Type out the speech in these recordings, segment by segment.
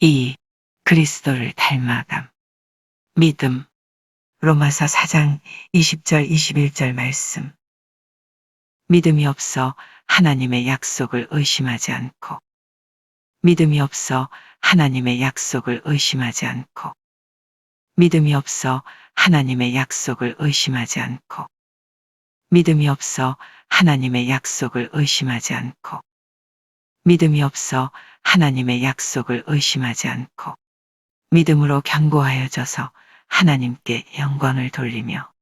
2. 그리스도를 닮아감. 믿음. 로마서 4장 20절 21절 말씀. 믿음이 없어 하나님의 약속을 의심하지 않고 믿음이 없어 하나님의 약속을 의심하지 않고 믿음이 없어 하나님의 약속을 의심하지 않고 믿음이 없어 하나님의 약속을 의심하지 않고 믿음이 없어 하나님의 약속을 의심하지 않고 믿음으로 경고하여져서 하나님께 영광을 돌리며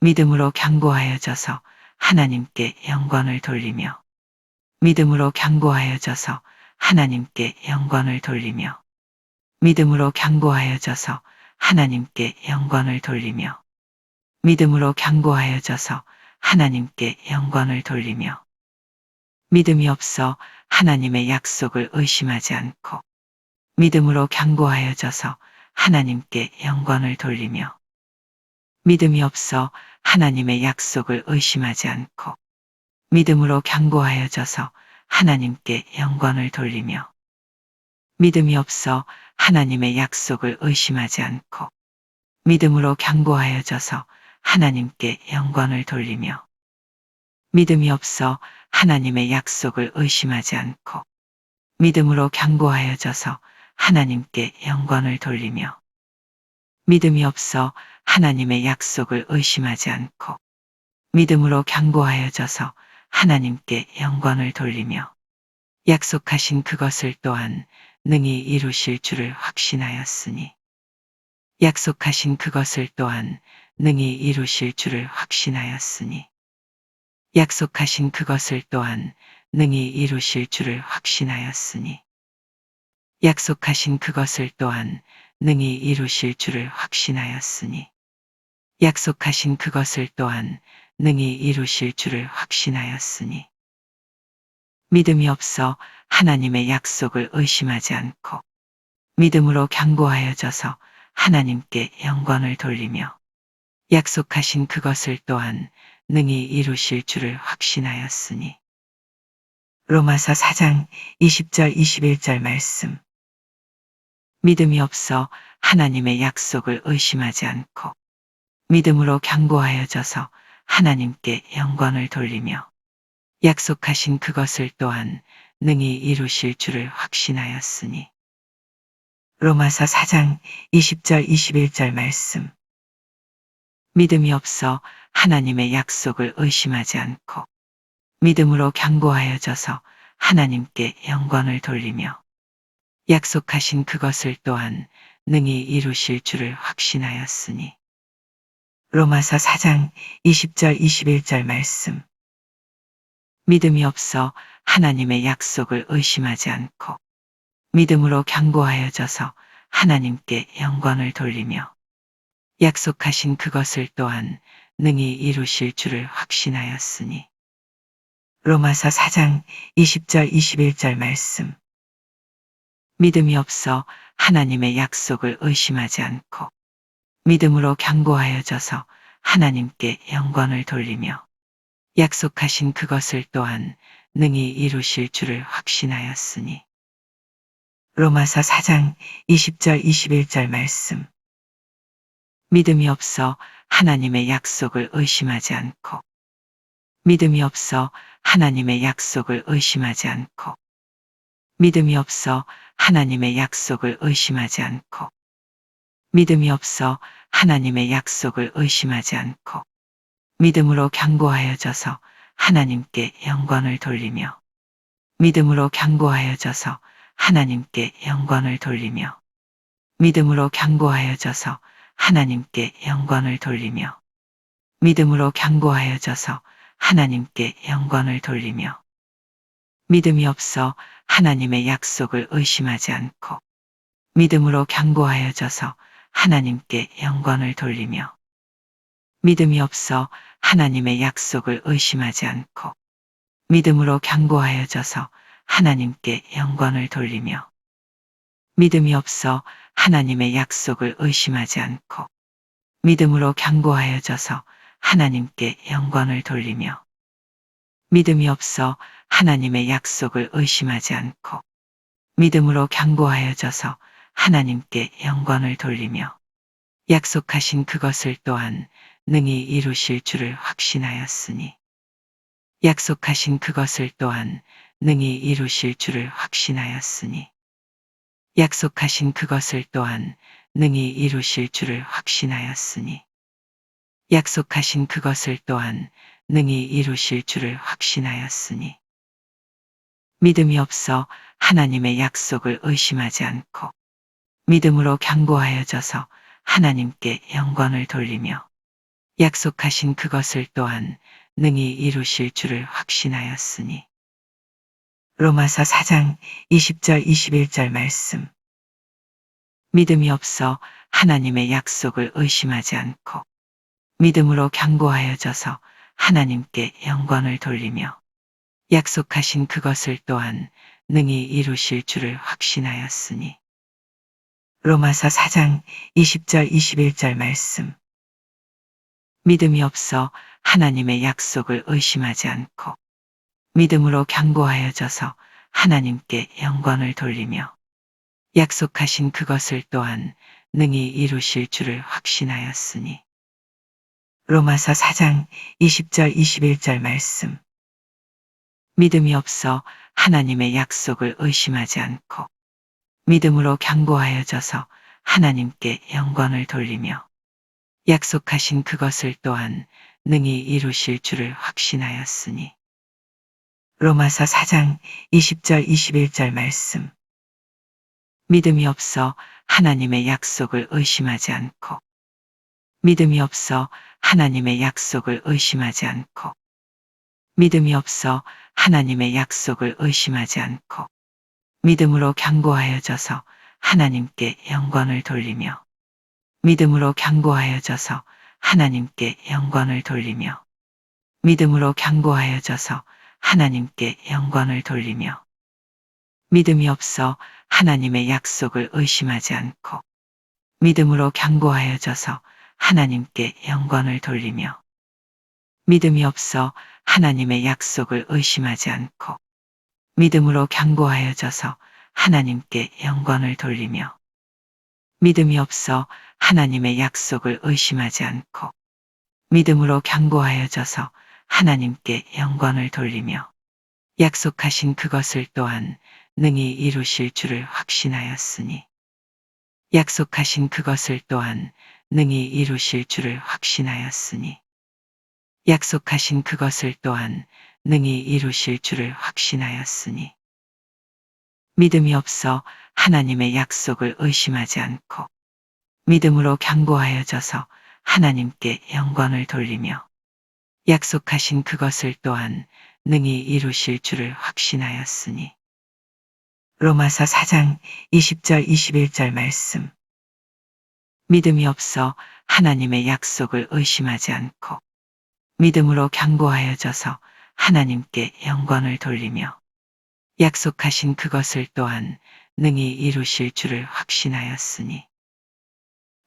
믿음으로 경고하여져서 하나님께 영광을 돌리며 믿음으로 경고하여져서 하나님께 영광을 돌리며 믿음으로 경고하여져서 하나님께 영광을 돌리며 믿음으로 경고하여져서 하나님께 영광을 돌리며 믿음이 없어 하나님의 약속을 의심하지 않고 믿음으로 경고하여져서 하나님께 영광을 돌리며 믿음이 없어 하나님의 약속을 의심하지 않고 믿음으로 경고하여져서 하나님께 영광을 돌리며 믿음이 없어 하나님의 약속을 의심하지 않고 믿음으로 경고하여져서 하나님께 영광을 돌리며 믿음이 없어 하나님의 약속을 의심하지 않고 믿음으로 경고하여져서 하나님께 영광을 돌리며 믿음이 없어 하나님의 약속을 의심하지 않고 믿음으로 경고하여져서 하나님께 영광을 돌리며 약속하신 그것을 또한 능히 이루실 줄을 확신하였으니 약속하신 그것을 또한 능히 이루실 줄을 확신하였으니 약속하신 그것을 또한 능히 이루실 줄을 확신하였으니. 약속하신 그것을 또한 능히 이루실 줄을 확신하였으니. 약속하신 그것을 또한 능히 이루실 줄을 확신하였으니. 믿음이 없어 하나님의 약속을 의심하지 않고 믿음으로 경고하여져서 하나님께 영광을 돌리며 약속하신 그것을 또한 능히 이루실 줄을 확신하였으니. 로마서 4장 20절 21절 말씀. 믿음이 없어 하나님의 약속을 의심하지 않고 믿음으로 경고하여져서 하나님께 영광을 돌리며 약속하신 그것을 또한 능히 이루실 줄을 확신하였으니. 로마서 4장 20절 21절 말씀 믿음이 없어 하나님의 약속을 의심하지 않고 믿음으로 경고하여져서 하나님께 영광을 돌리며 약속하신 그것을 또한 능히 이루실 줄을 확신하였으니. 로마서 4장 20절 21절 말씀. 믿음이 없어 하나님의 약속을 의심하지 않고 믿음으로 경고하여져서 하나님께 영광을 돌리며 약속하신 그것을 또한 능히 이루실 줄을 확신하였으니. 로마서 4장 20절 21절 말씀. 믿음이 없어 하나님의 약속을 의심하지 않고 믿음으로 경고하여져서 하나님께 영광을 돌리며 약속하신 그것을 또한 능히 이루실 줄을 확신하였으니. 로마서 4장 20절 21절 말씀 믿음이 없어 하나님의 약속을 의심하지 않고. 믿음이 없어 하나님의 약속을 의심하지 않고. 믿음이 없어 하나님의 약속을 의심하지 않고. 믿음이 없어 하나님의 약속을 의심하지 않고. 믿음으로 경고하여져서 하나님께 영광을 돌리며. 믿음으로 경고하여져서 하나님께 영광을 돌리며. 믿음으로 경고하여져서 하나님께 영광을 돌리며 믿음으로 경고하여져서 하나님께 영광을 돌리며 믿음이 없어 하나님의 약속을 의심하지 않고 믿음으로 경고하여져서 하나님께 영광을 돌리며 믿음이 없어 하나님의 약속을 의심하지 않고 믿음으로 경고하여져서 하나님께 영광을 돌리며 믿음이 없어 하나님의 약속을 의심하지 않고 믿음으로 경고하여져서 하나님께 영광을 돌리며 믿음이 없어 하나님의 약속을 의심하지 않고 믿음으로 강구하여져서 하나님께 영광을 돌리며 약속하신 그것을 또한 능히 이루실 줄을 확신하였으니 약속하신 그것을 또한 능히 이루실 줄을 확신하였으니 약속하신 그것을 또한 능히 이루실 줄을 확신하였으니 약속하신 그것을 또한 능히 이루실 줄을 확신하였으니 믿음이 없어 하나님의 약속을 의심하지 않고 믿음으로 강구하여져서 하나님께 영광을 돌리며 약속하신 그것을 또한 능히 이루실 줄을 확신하였으니 로마서 4장 20절 21절 말씀. 믿음이 없어 하나님의 약속을 의심하지 않고 믿음으로 강구하여져서 하나님께 영광을 돌리며 약속하신 그것을 또한 능히 이루실 줄을 확신하였으니. 로마서 4장 20절 21절 말씀. 믿음이 없어 하나님의 약속을 의심하지 않고 믿음으로 강구하여져서 하나님께 영광을 돌리며 약속하신 그것을 또한 능히 이루실 줄을 확신하였으니. 로마서 4장 20절 21절 말씀. 믿음이 없어 하나님의 약속을 의심하지 않고 믿음으로 강구하여져서 하나님께 영광을 돌리며 약속하신 그것을 또한 능히 이루실 줄을 확신하였으니 로마서 4장 20절 21절 말씀. 믿음이 없어 하나님의 약속을 의심하지 않고. 믿음이 없어 하나님의 약속을 의심하지 않고. 믿음이 없어 하나님의 약속을 의심하지 않고. 믿음으로 강구하여져서 하나님께 영광을 돌리며. 믿음으로 강구하여져서 하나님께 영광을 돌리며. 믿음으로 강구하여져서 하나님께 영광을 돌리며 믿음이 없어 하나님의 약속을 의심하지 않고 믿음으로 강구하여져서 하나님께 영광을 돌리며 믿음이 없어 하나님의 약속을 의심하지 않고 믿음으로 강구하여져서 하나님께 영광을 돌리며 믿음이 없어 하나님의 약속을 의심하지 않고 믿음으로 강구하여져서 하나님께 영광을 돌리며 약속하신 그것을 또한 능히 이루실 줄을 확신하였으니 약속하신 그것을 또한 능히 이루실 줄을 확신하였으니 약속하신 그것을 또한 능히 이루실 줄을 확신하였으니 믿음이 없어 하나님의 약속을 의심하지 않고 믿음으로 강구하여져서 하나님께 영광을 돌리며 약속하신 그것을 또한 능히 이루실 줄을 확신하였으니. 로마서 4장 20절 21절 말씀. 믿음이 없어 하나님의 약속을 의심하지 않고 믿음으로 강구하여져서 하나님께 영광을 돌리며 약속하신 그것을 또한 능히 이루실 줄을 확신하였으니.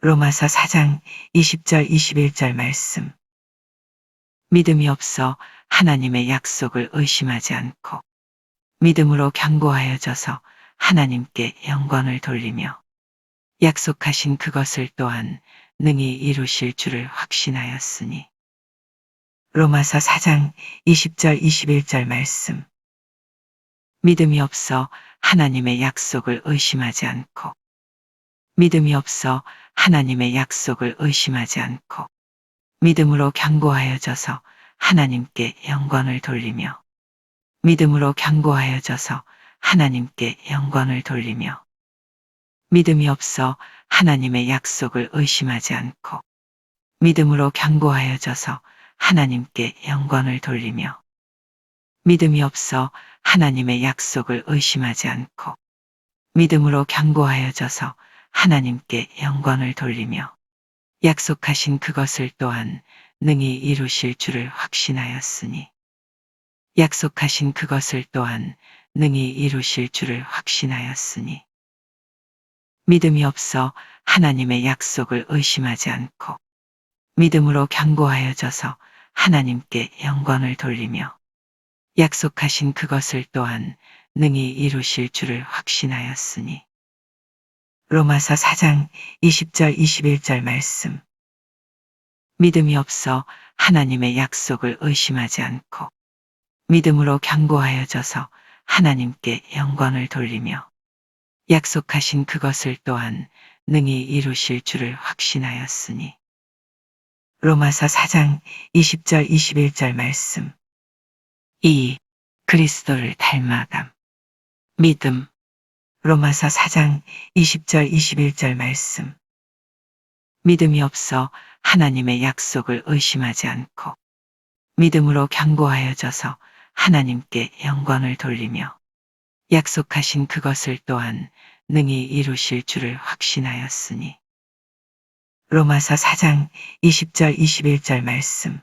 로마서 4장 20절 21절 말씀 믿음이 없어 하나님의 약속을 의심하지 않고 믿음으로 강구하여져서 하나님께 영광을 돌리며 약속하신 그것을 또한 능히 이루실 줄을 확신하였으니. 로마서 4장 20절 21절 말씀. 믿음이 없어 하나님의 약속을 의심하지 않고 믿음이 없어 하나님의 약속을 의심하지 않고 믿음으로 강구하여져서 하나님께 영광을 돌리며 믿음으로 강구하여져서 하나님께 영광을 돌리며 믿음이 없어 하나님의 약속을 의심하지 않고 믿음으로 강구하여져서 하나님께 영광을 돌리며 믿음이 없어 하나님의 약속을 의심하지 않고 믿음으로 강구하여져서 하나님께 영광을 돌리며 약속하신 그것을 또한 능히 이루실 줄을 확신하였으니 약속하신 그것을 또한 능히 이루실 줄을 확신하였으니 믿음이 없어 하나님의 약속을 의심하지 않고 믿음으로 강구하여져서 하나님께 영광을 돌리며 약속하신 그것을 또한 능히 이루실 줄을 확신하였으니. 로마서 4장 20절 21절 말씀. 믿음이 없어 하나님의 약속을 의심하지 않고 믿음으로 견고하여져서 하나님께 영광을 돌리며 약속하신 그것을 또한 능히 이루실 줄을 확신하였으니. 로마서 4장 20절 21절 말씀. 2. 그리스도를 닮아감. 믿음. 로마서 4장 20절 21절 말씀. 믿음이 없어 하나님의 약속을 의심하지 않고 믿음으로 견고하여져서 하나님께 영광을 돌리며 약속하신 그것을 또한 능히 이루실 줄을 확신하였으니. 로마서 4장 20절 21절 말씀.